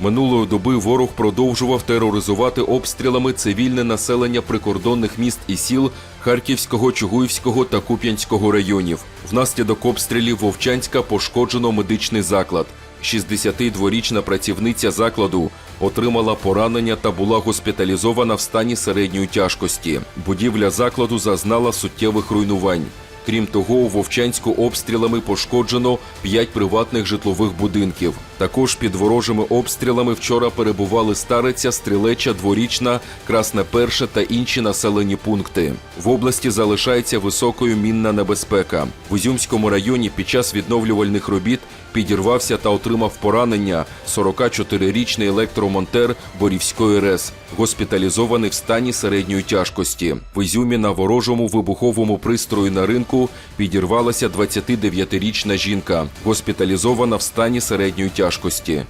Минулої доби ворог продовжував тероризувати обстрілами цивільне населення прикордонних міст і сіл Харківського, Чугуївського та Куп'янського районів. Внаслідок обстрілів Вовчанська пошкоджено медичний заклад. 62-річна працівниця закладу отримала поранення та була госпіталізована в стані середньої тяжкості. Будівля закладу зазнала суттєвих руйнувань. Крім того, у Вовчанську обстрілами пошкоджено 5 приватних житлових будинків. Також під ворожими обстрілами вчора перебували Стариця, Стрілеча, Дворічна, Красне Перше та інші населені пункти. В області залишається високою мінна небезпека. В Ізюмському районі під час відновлювальних робіт підірвався та отримав поранення 44-річний електромонтер Борівської РЕС, госпіталізований в стані середньої тяжкості. В Ізюмі на ворожому вибуховому пристрої на ринку підірвалася 29-річна жінка, госпіталізована в стані середньої тяжкості.